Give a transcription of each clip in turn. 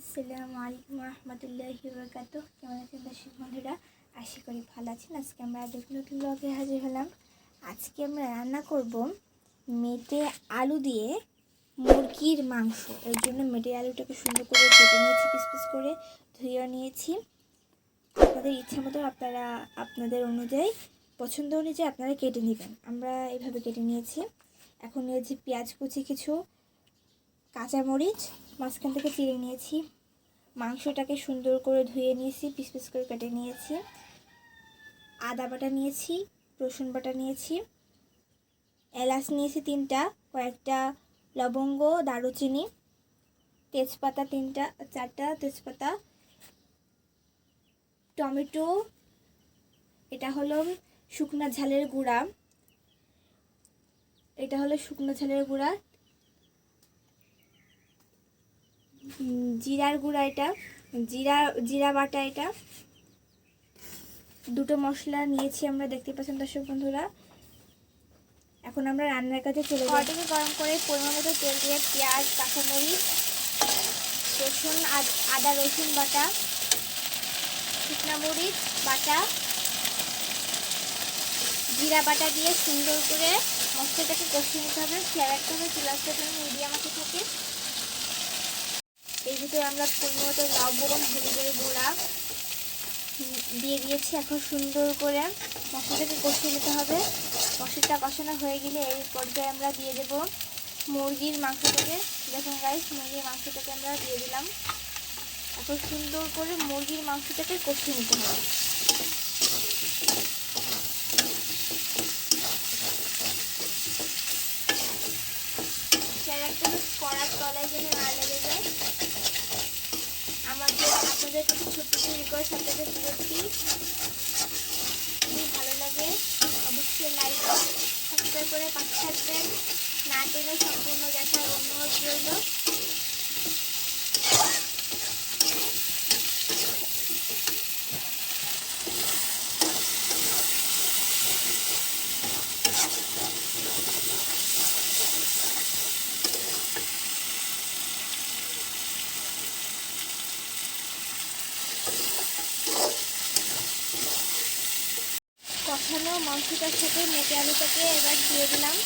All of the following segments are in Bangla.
আসসালামু আলাইকুম রহমতুল্লাহি বরকাত কেমন আছেন দর্শক বন্ধুরা? আশা করি ভালো আছেন। আজকে আমরা আরেক নতুন ব্লগে হাজির হলাম। আজকে আমরা রান্না করব মেটে আলু দিয়ে মুরগির মাংস। এর জন্য মেটে আলুটাকে সুন্দর করে কেটে নিয়েছি, পিস পিস করে ধুয়েও নিয়েছি। আপনাদের ইচ্ছা মতো আপনারা, আপনাদের অনুযায়ী, পছন্দ অনুযায়ী আপনারা কেটে নেবেন। আমরা এভাবে কেটে নিয়েছি। এখন নিয়েছি পেঁয়াজ কুচি, কিছু কাঁচামরিচ, মাঝখান থেকে চিড়ে নিয়েছি। মাংসটাকে সুন্দর করে ধুয়ে নিয়েছি পিস পিস করে কেটে নিয়েছি। আদা বাটা নিয়েছি, রসুন বাটা নিয়েছি, এলাচ নিয়েছি তিনটা, কয়েকটা লবঙ্গ, দারুচিনি, তেজপাতা তিনটা, চারটা তেজপাতা, টমেটো, এটা হলো শুকনো ঝালের গুঁড়া, এটা হলো শুকনো ঝালের গুঁড়া জিরার গুঁড়া এটা, জিরা জিরা বাটা এটা। দুটো মশলা নিয়েছি আমরা, দেখতে পাচ্ছেন দর্শক বন্ধুরা। এখন আমরা রান্নার কাছে চলে যাই। গরম করে পরিমাণ মতো তেল দিয়ে পেঁয়াজ, কাঁচামরিচ, রসুন, আদা রসুন বাটা, শুকনা মরিচ বাটা, জিরা বাটা দিয়ে সুন্দর করে মশলাটাকে কষিয়ে নিতে হবে। খেয়াল রাখতে হবে যেন মিডিয়াম আছে থাকে। এর ভিতরে আমরা পরিমাণ মতো লবণ হলুদের গুঁড়া দিয়ে দিয়েছি এখন সুন্দর করে। মশলাটাকে কষিয়ে নিতে হবে। মশলাটা কষানো হয়ে গেলে এই পর্যায়ে আমরা দিয়ে দেব মুরগির মাংসটাকে। দেখুন গাইস মুরগির মাংসটাকে আমরা দিয়ে দিলাম। এখন সুন্দর করে মুরগির মাংসটাকে কষিয়ে নিতে হবে। একটা কড়ার তলায় যেন না লেগে যায়। আমাদের আপনাদের কাছে ছোট্ট একটি রিকোয়েস্ট আপনাদের ভিডিওটি ভালো লাগে অবশ্যই লাইক সাবস্ক্রাইব করে পাশে থাকবেন না টেনে সম্পূর্ণ দেখার অনুরোধ রইল কষানো মাংসটার সাথে মেটে আলুটাকে এবার দিয়ে দিলাম।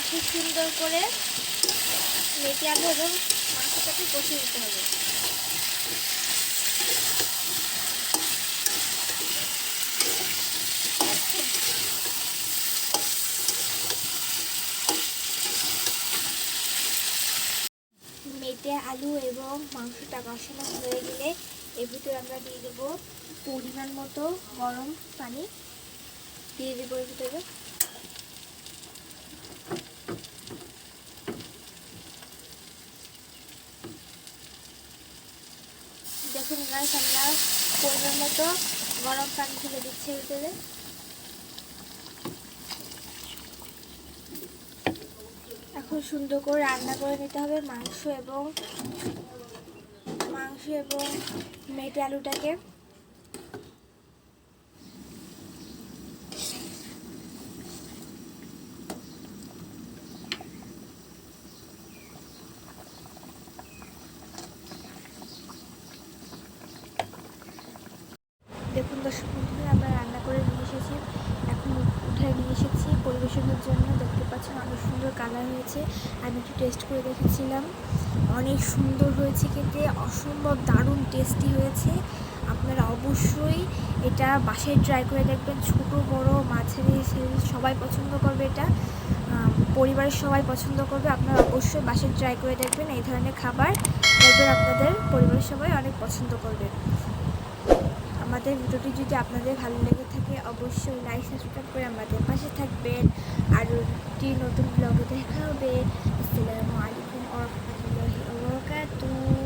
এখন সুন্দর করে মেটে আলু এবং মাংসটাকে কষিয়ে দিতে হবে। মেটে আলু এবং মাংসটা কষানো হয়ে গেলে এর ভিতরে আমরা দিয়ে দেবো পরিমাণ মতো গরম পানি দিয়ে দেবো ভিতরে দেখুন গাছ আমরা পরিমাণ মতো গরম পানি ঢেলে দিচ্ছি ভিতরে এখন সুন্দর করে রান্না করে নিতে হবে মাংস এবং মাংস এবং মেটে আলুটাকে। দেখুন দর্শক বন্ধুরা, আমরা রান্না করে নিয়ে এসেছি। এখন উঠায় নিয়ে এসেছি। পরিবেশনের জন্য দেখতে পাচ্ছেন অনেক সুন্দর কালার হয়েছে। আমি একটু টেস্ট করে দেখেছিলাম। অনেক সুন্দর হয়েছে খেতে। অসম্ভব দারুণ টেস্টি হয়েছে। আপনারা অবশ্যই এটা বাসায় ট্রাই করে দেখবেন। ছোট, বড়, মাঝারি সবাই পছন্দ করবে এটা। পরিবারের সবাই পছন্দ করবে। আপনারা অবশ্যই বাসায় ট্রাই করে দেখবেন। এই ধরনের খাবার আপনাদের পরিবারের সবাই অনেক পছন্দ করবে। আমাদের ভিডিওটি যদি আপনাদের ভালো লেগে থাকে, অবশ্যই লাইক সাবস্ক্রাইব করে আমাদের পাশে থাকবেন। আর একটি নতুন ব্লগে দেখা হবে। আসসালামু আলাইকুম ওয়া রাহমাতুল্লাহি ওয়া বারাকাতুহু।